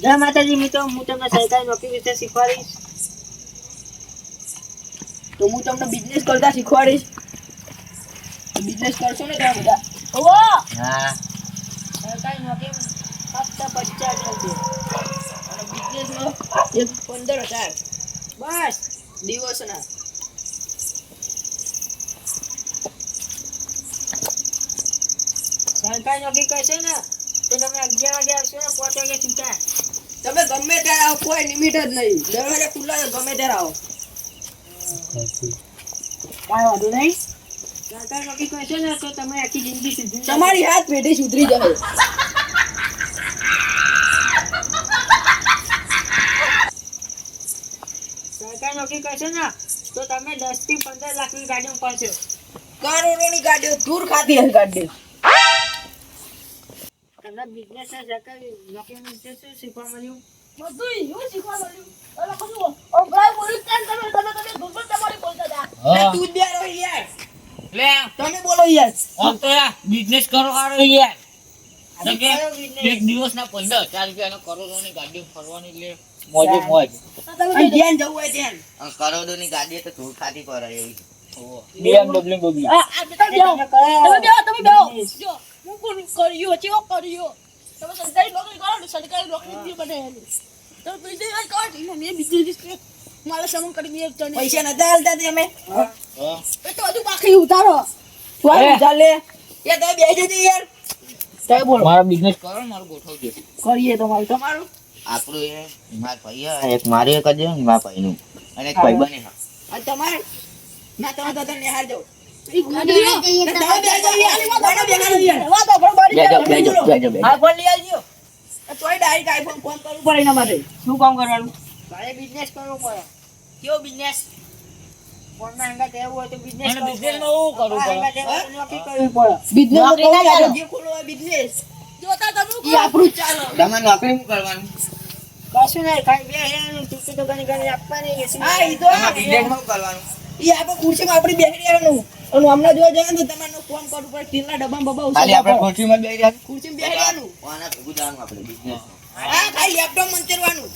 જય માતાજી મિત્રો હું તમને સરકારી નોકરી વિશે શીખવાડીશ. તો હું તમને બિઝનેસ કરતા શીખવાડીશ. બિઝનેસ કરશો ને ત્યાં બધા? ઓવો હા. સરકારી નોકરી ફક્ત પચાસ હજાર અને બિઝનેસમાં એક પંદર હજાર. બસ દિવસના સરકારી નોકરી કરશે ને તો તમે અગિયાર વાગે આવશો ને પાંચ વાગે છૂટા. તમે ગમે ત્યારે આવો કોઈ લિમિટ જ નહીં. દરવાજા ખુલ્લા ગમે ત્યારે આવો. કાંઈ વાંધો નહીં. ને તમારી હાથ પેઢી સુધરી જાય સરકારી નોકરી કરશે ને તો તમે દસથી પંદર લાખની ગાડી ઉપાડશો. કરોડોની ગાડીઓ દૂર ખાતી હશે ગાડીઓ તમને બિઝનેસ ને નોકરી વિશે શું શીખવા મળ્યું? બધું એવું શીખવા મળ્યું. એટલે કશું અભરાય બોલી તમે તમે તમે ધૂળ તમારી બોલતા હતા. તું જ બેરો યાર લે તમે બોલો યાર. આમ તો યાર બિઝનેસ કરો હારો યાર. તો કે કયો business? એક દિવસના પંદર હજાર રૂપિયાનો ગાડી ફરવાની એટલે મોજે મોજ. તો ધ્યાન જવું હોય ધ્યાન. અને કરોડોની ગાડી તો ધૂળ ખાતી પડે એવી. BMW આ બેહો. તમે બેહો તમે બેહો. જો. હું કોણ કર્યો ચેવો કર્યો? તમે સરકારી નોકરી કરો ને સરકારી નોકરી બી બનાવેલી. તમે બિઝનેસ કરો ને મેં બિઝનેસ મારા સમન કરી મેં તને. પૈસા નતા હાલતા તમે હા. એ તો હજુ બાકી ઉતારો. તું એ. ઉધાર લે. યાર તમે બેસી જતી યાર. તમે બોલો. મારો બિઝનેસ કરો ને મારું ગોઠવજો. કરીએ તમારું. તમારું? આપણું એ મારા ભાઈ હે, એક મારું એક જ છે, મારા ભાઈનું. અને એક ભાઈ બને. આ તમારે? ના તમે તો નિહાળ જાઓ એ ગાડીઓ તમે બેસી જાઓ યાર મને બેહાડો યાર વાત આપણો બારી બેજો. બેજો બેજો બેજો આ ફોન લઈ આવજો. તોય ડાયરેક્ટ આઈફોન ફોન કરવું પડે એના માટે. શું કામ કરવાનું? મારે બિઝનેસ કરવો પડે. કેવો બિઝનેસ આપણું અને હમણાં જોવા જાય ને તો તમારે ફોન કરવું ઉપર ટીલા ડબ્બા બબા ખાલી આપણે. ખુરશીમાં બેસી રહ્યા ખુરશીમાં બેસી રહેવાનું. આના ભેગું જવાનું આપણે બિઝનેસ હા ખાલી લેપટોપ મંતરવાનું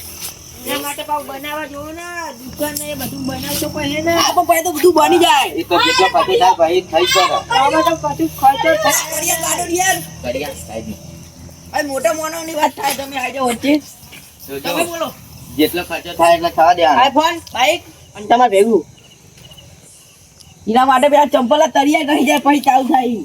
એના માટે પાછું બનાવવા જોવું ને દુકાન ને બધું બનાવશો પછી ને? આ પણ તો બધું બની જાય. એ તો જેટલો ખર્ચો થાય ભાઈ થઈ જ કરે આમાં તો કશું ખર્ચો થાય. કરીએ કાઢો યાર કડિયા થાય નહીં. મોટા મોનાની વાત થાય તમે આજે વચ્ચે. તમે બોલો. જેટલો ખર્ચો થાય એટલે થવા દેવાનો. IPhone bike. અને તમારે ભેગું. એના માટે પેલા ચંપલ તરિયા કરી જાય પછી ચાલુ થાય.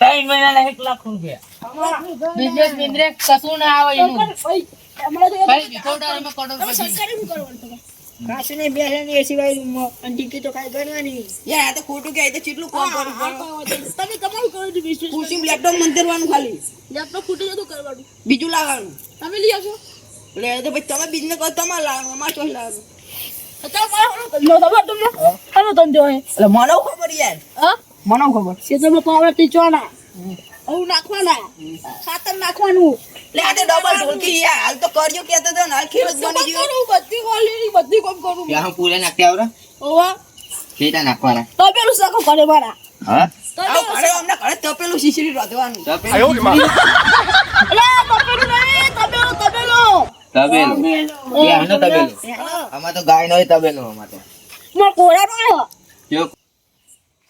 ત્રણ મહિનાના એક લાખ રૂપિયા. બિઝનેસ બિઝનેસ કશું ના આવે એનું. ભાઈ હમણાં તો ભાઈ વિથઆઉટ આમાં તમે કરોડપતિ સરકારી શું કરવાનું તમે? કાશું નહીં બેસે એસી વાળી રૂમમાં અને ટિકિટો કાંઈ ગણવાની યાર તો ખોટું કે કેટલું કામ કરવું? પડે તમે તમારું કરો છો બિઝનેસ ખુરશીમાં લેપટોપ મંતરવાનું ખાલી? લેપટોપ ફૂટી જતું કરવાનું. બીજું લાવવાનું. તમે લઈ આવશો એટલે તો પછી તમે બિઝનેસ કરો તમારે લાવવાનું અમારે ચોઈ લાવવાનું? મને ખબર યાર? હા? મને ખબર? ખેતરમાં પાવડર ટીચવાના આવું નાખવાના. ખાતર નાખવાનું. લે આ તો ડબલ ઢોલકી યાર હાલ તો કર્યો કેતો તો ને હાલ ખેડૂત બની ગયો. કરું? બધી કોલેરી બધી કોમ કરું. ત્યાં હું પૂરે નાખતી આવડે ઓવા કેટા નાખવાના. તો પેલું સકો કરે મારા. હા? તો ઘરે અમને ઘરે તપેલું શીશડી રોધવાનું. તો પેલું અરે તપેલું નહીં તપેલું તપેલું. તબેલું એ આનો તબેલું આમાં તો ગાય નો તબેલું આમાં તો. માર કોરા નો જો.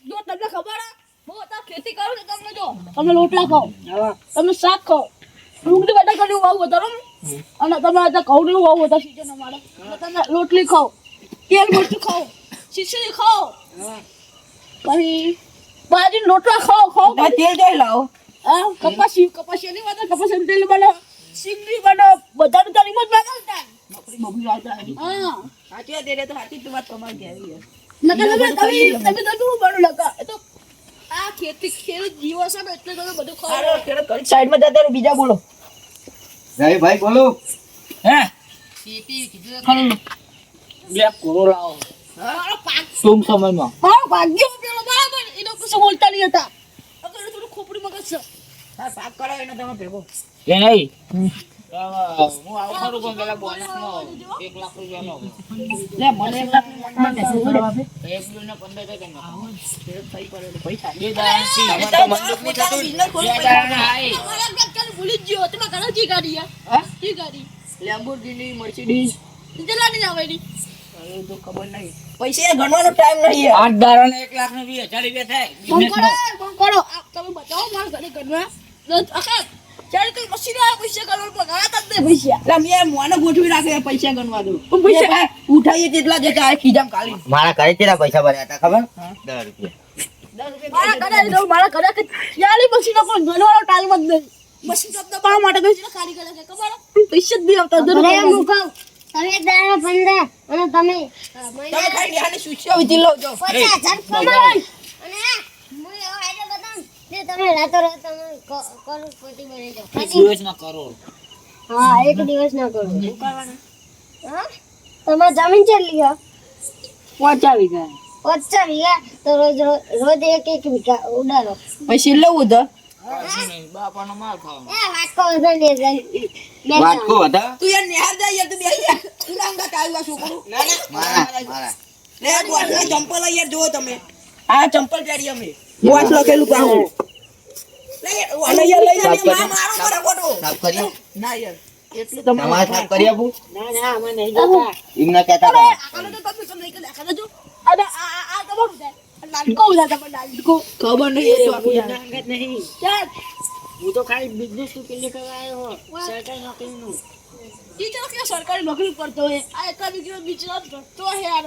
જો તમને ખબર હે હું? ખેતી કરું ને તમને જો તમે રોટલા ખાઓ તમે શાક ખાઓ ડુંગળી બટાકાનું વાવું વધારો ને? અને તમે અત્યારે ઘઉંનું વાવું વધારે સીઝન અમારે તમે રોટલી ખાઓ તેલ મરચું ખાઓ શીશડી ખાઓ. પછી બાજરી રોટલા ખાઓ ખાઓ તેલ તેલ લાવો. હા કપાસી કપાસી ની વાત કપાસી તેલ બનાવો. સિંગરી બનાવો બધાનું તારી. મત બનાવતા બબડી આવતા હા. સાચી વાત એટલે તો સાચી જ વાત તમારી યાર. તમે તમે તમે તો શું બનું લગા એ તો આ ખેતી ખેડૂત જીવો છે એટલે બધું બધું ખાવ ખેડૂત કરી. સાઈડમાં જતા બીજા બોલો. જય ભાઈ બોલો. હે? ખેતી કીધું ખરું બે કોરો લાવો. સોમ સમયમાં. હા ભાગ્યો પેલો બરાબર. એનો કશું બોલતા નહીં હતા. અગર થોડું ખોપડી મગજ છે. હા પાક કરો એનો તમે ભેગો. એ નહીં. હું આવું ખરું પેલા બોનસમાં એક લાખ રૂપિયા લો લે મને એક લાખ એક બે ને જ ગયો ઘણા ગાડી? જી ગાડી લેમ્બોર્ગિની મર્સિડીઝ જલાની ના હવે તો ખબર નહીં પૈસા ટાઈમ. આઠ દાડાના એક લાખ તમે બતાવો મારા ઘરે જ્યારે તો મશીન આ પૈસા કરવા પણ જ નહીં પૈસા. એટલે મેં મોને ગોઠવી રાખે પૈસા ગણવા દઉં. પૈસા- ઉઠાઈએ તેટલા જ આ ખીજામ કાઢી. મારા ઘરે કેટલા પૈસા ભર્યા હતા ખબર? દસ રૂપિયા. મારા ઘરે મારા ગણવાનો ટાઈમ જ નહીં. મશીન તો દબાવવા માટે બેસીને ખાલી કરે છે ખબર? પૈસા જ નહીં આવતા દર હું કહું તમે પંદર અને લો હજાર કમાય અને આ, હું એવો idea તમે રાતો રાત તમે કરોડપતિ બની જાઓ. એક દિવસના કરોડ હા એક દિવસ ના કરો. હા? તમારે જમીન કેટલી છે? પહોંચા વીઘા પચાસ વીઘા તો રોજ રોજ એક એક વીઘા ઉડાડો. પછી લેવું તો? બાપાનો માલ ખાવાનો. એ વાટકો વધો ને બે વાટકો હતા તું યાર નિહાર જા યાર તું બે યાર તું ના અંગાત આવ્યું આ છોકરું મારા મારા. લે આ ચંપલ યાર તમે. આ ચંપલ પહેરી અમે. લખેલું કામ ખબર નહીં. ના નહીં. હું તો ખાલી બિઝનેસનું પેલી કરવા હો સરકારી નોકરીનું. ઈ તો કે સરકારી નોકરી કરતો હોય આ એકલા બીજો બીજો ઘટતો હે યાર.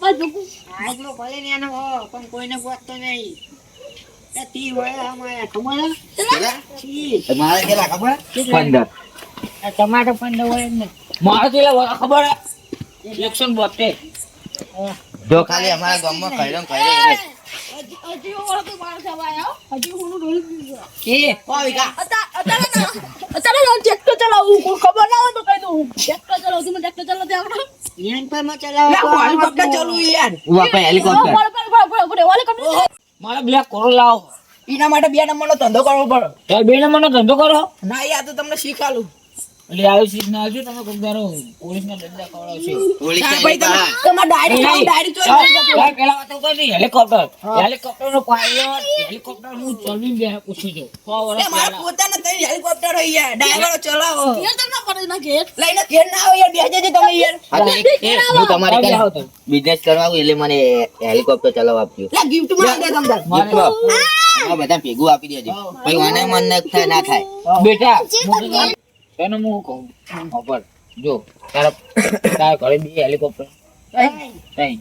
બસ જોકું આટલો ભલે ને એનો હો પણ કોઈને ગોતતો નહીં. ખબર પંદર. આ હોય ને મારે કેટલા ખબર હે? એકસો જો ખાલી અમારા ગામમાં હજી ઓળખ આવ્યો હજી હું કે? અત્યારે ખબર ના હોય તો કહી દઉં. ચલાવું પરમાં યાર. હેલિકોપ્ટર. મારે બ્લેક કોરો લાવો એના માટે બે નંબરનો ધંધો કરવો પડે. બે નંબરનો ધંધો કરો. ના યાર તો તમને શીખાલું એટલે આવી સીટ ના આવજો તમે કોક દારો પોલીસના દંડા ખવડાવશો. પોલીસ હા, ભાઈ તમે તમે ડાયરી નહીં. ડાયરી ચોરી કરી જતો. ભાઈ, પેલા કરી હેલિકોપ્ટર. હેલિકોપ્ટર નો પાયલોટ હેલિકોપ્ટર હું ચલાવી બે પૂછું છું. સો વર્ષ મારા પોતાના ત્રણ હેલિકોપ્ટર હોય યાર ડ્રાઈવરો ચલાવો. ઘેર ના પડે ના ઘેર. લઈને ઘેર ના આવો યાર બેજે જે તમે યાર. હા તો તમારી કઈ બિઝનેસ કરવા એટલે મને હેલિકોપ્ટર ચલાવવા આપજો. લા ગિફ્ટમાં દે તમને. મારે આ બધા ભેગું આપી દેજો. ભાઈ મને મન ના થાય ના થાય. બેટા તને- હું કહું? ખબર. જો તારા તારા ઘરે બે હેલિકોપ્ટર નહીં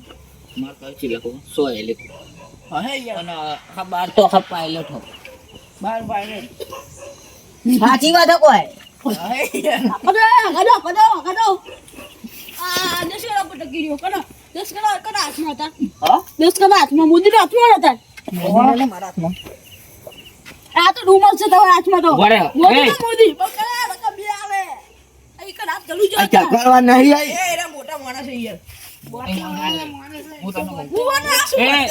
મારે કહ્યું છે લખો સો હેલિકોપ્ટર અને આખા બાર તો આખા પાયલટ હો. બાર પાયલટ સાચી વાત હે હે કદો કદો કદો કદો આ દસ કડા પર ટકી રહ્યો કદો દસ કડા કડા હાથમાં હતા. હા? દસ કડા હાથમાં મોદી હાથમાં હતા. મારા હાથમાં. આ તો ડુમર છે તમારા હાથમાં તો. મોદી તો મોદી કયા રકમ બે આવે અહીં કડા હાથ ગળું આ જો ચકરવા નહીં આવી મોટા માણસ છે યાર.